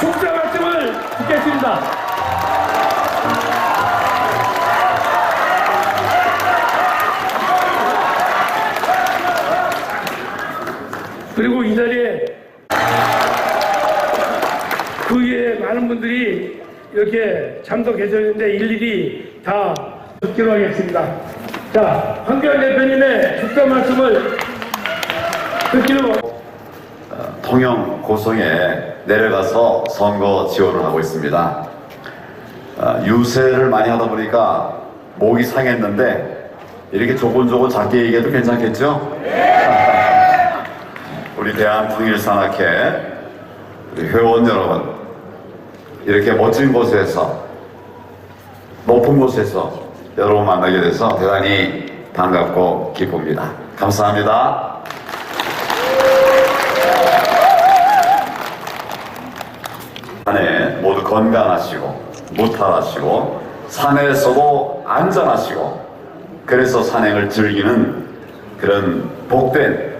축사 말씀을 듣겠습니다. 그리고 이 자리에 그 위에 많은 분들이 이렇게 참석해 주셨는데 일일이 다 듣기로 하겠습니다. 자, 황교안 대표님의 축사 말씀을 듣기로 통영 고성에 내려가서 선거 지원을 하고 있습니다. 아, 유세를 많이 하다 보니까 목이 상했는데 이렇게 조곤조곤 작게 얘기해도 괜찮겠죠? 우리 대한통일산악회 우리 회원 여러분 이렇게 멋진 곳에서 높은 곳에서 여러분 만나게 돼서 대단히 반갑고 기쁩니다. 감사합니다. 무탈하시고 산에서도 안전하시고 그래서 산행을 즐기는 그런 복된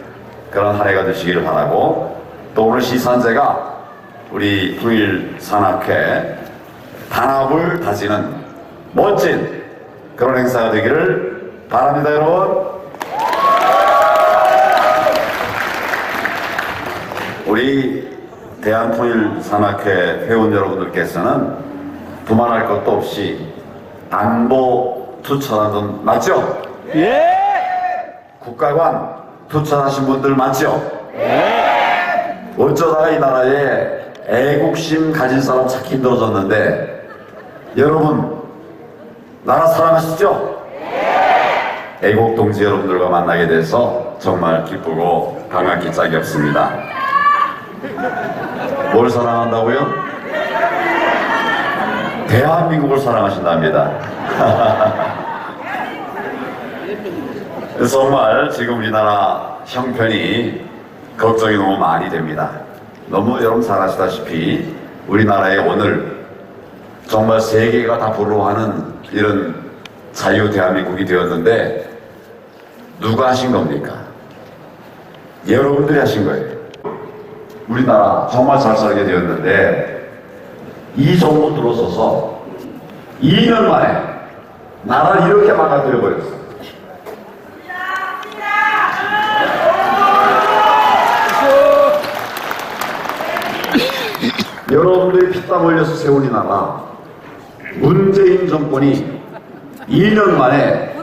그런 한 해가 되시기를 바라고 또 오늘 시산제가 우리 후일 산악회 단합을 다지는 멋진 그런 행사가 되기를 바랍니다 여러분. 우리 대한통일산악회 회원 여러분들께서는 두말할 것도 없이 안보 투천한 분 맞죠? 예! 국가관 투천하신 분들 맞죠? 어쩌다가 이 나라에 애국심 가진 사람 찾기 힘들어졌는데 여러분 나라 사랑하시죠? 애국 동지 여러분들과 만나게 돼서 정말 기쁘고 반갑기 짝이 없습니다. 뭘 사랑한다고요? 대한민국을 사랑하신답니다. 정말 지금 우리나라 형편이 걱정이 너무 많이 됩니다. 너무 여러분 잘 아시다시피 우리나라의 오늘 정말 세계가 다 부러워하는 이런 자유 대한민국이 되었는데 누가 하신 겁니까? 여러분들이 하신 거예요. 우리나라 정말 잘 살게 되었는데 이 정부 들어서서 2년 만에 나라를 이렇게 망가뜨려 버렸어. 여러분들이 피땀 흘려서 세운 이 나라 문재인 정권이 2년 만에?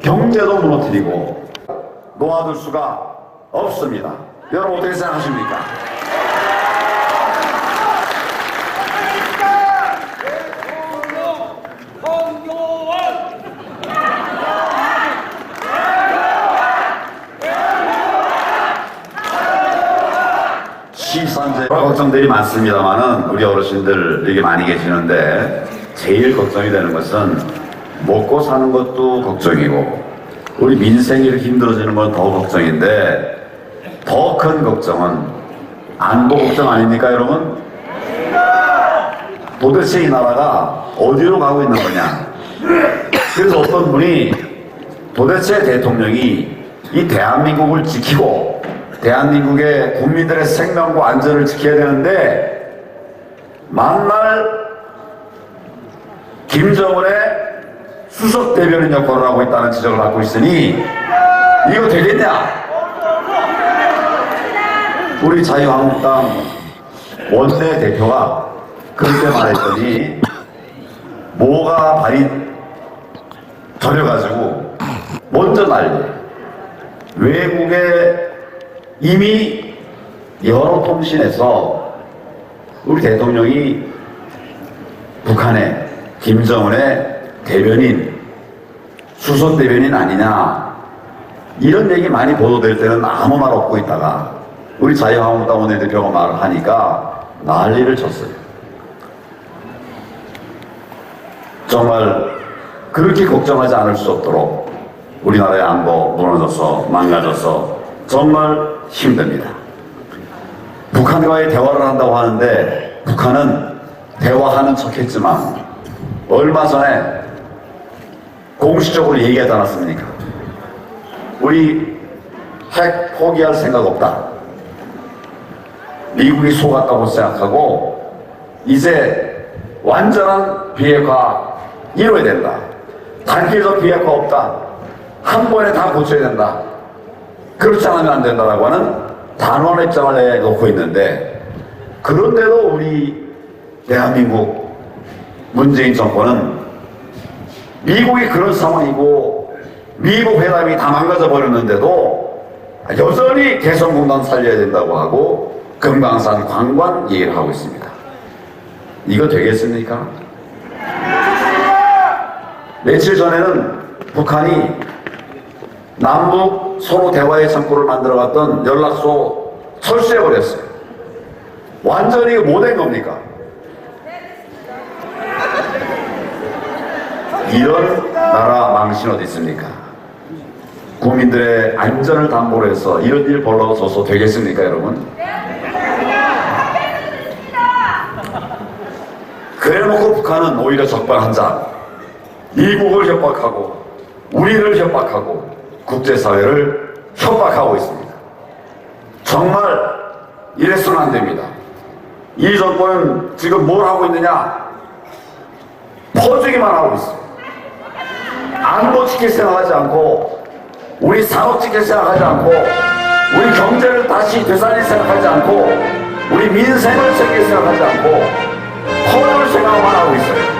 경제도 무너뜨리고 놓아둘 수가 없습니다. 여러분 어떻게 생각하십니까? 걱정들이 많습니다만은 우리 어르신들 여기 많이 계시는데 제일 걱정이 되는 것은 먹고 사는 것도 걱정이고 우리 민생이 이렇게 힘들어지는 건 더 걱정인데 더 큰 걱정은 안보 걱정 아닙니까 여러분? 도대체 이 나라가 어디로 가고 있는 거냐 그래서 어떤 분이 도대체 대통령이 이 대한민국을 지키고 대한민국의 국민들의 생명과 안전을 지켜야 되는데 만날 김정은의 수석 대변인 역할을 하고 있다는 지적을 받고 있으니 이거 되겠냐? 우리 자유한국당 원내 대표가 그렇게 말했더니 뭐가 발이 저려가지고 먼저 난리 외국에 이미 여러 통신에서 우리 대통령이 북한의 김정은의 대변인 수석 대변인 아니냐 이런 얘기 많이 보도될 때는 아무 말 없고 있다가 우리 자유한국당 원내대표가 말을 하니까 난리를 쳤어요. 정말 그렇게 걱정하지 않을 수 없도록 우리나라의 안보 무너져서 망가져서 정말 힘듭니다. 북한과의 대화를 한다고 하는데 북한은 대화하는 척했지만 얼마 전에 공식적으로 얘기하지 않았습니까? 우리 핵 포기할 생각 없다. 미국이 속았다고 생각하고 이제 완전한 비핵화 이루어야 된다. 단계적 비핵화 없다. 한 번에 다 고쳐야 된다. 그렇지 않으면 안 된다라고 하는 단호한 입장을 내놓고 있는데 그런데도 우리 대한민국 문재인 정권은 미국이 그런 상황이고 미국 회담이 다 망가져 버렸는데도 여전히 개성공단 살려야 된다고 하고 금강산 관광 얘기를 하고 있습니다. 이거 되겠습니까? 며칠 전에는 북한이 남북 서로 대화의 창구를 만들어갔던 연락소 철수해버렸어요. 완전히 못된 겁니까? 이런 나라 망신 어디 있습니까? 국민들의 안전을 담보로 해서 이런 일 벌어져서 되겠습니까, 여러분? 그래놓고 북한은 오히려 적반한 자 미국을 협박하고 우리를 협박하고 국제사회를 협박하고 있습니다. 정말 이래서는 안 됩니다. 이 정권은 지금 뭘 하고 있느냐? 퍼주기만 하고 있어요. 안보 지킬 생각하지 않고 우리 산업 지킬 생각하지 않고 우리 경제를 다시 되살릴 생각하지 않고 우리 민생을 챙길 생각하지 않고 퍼줄 생각만 하고 있어요.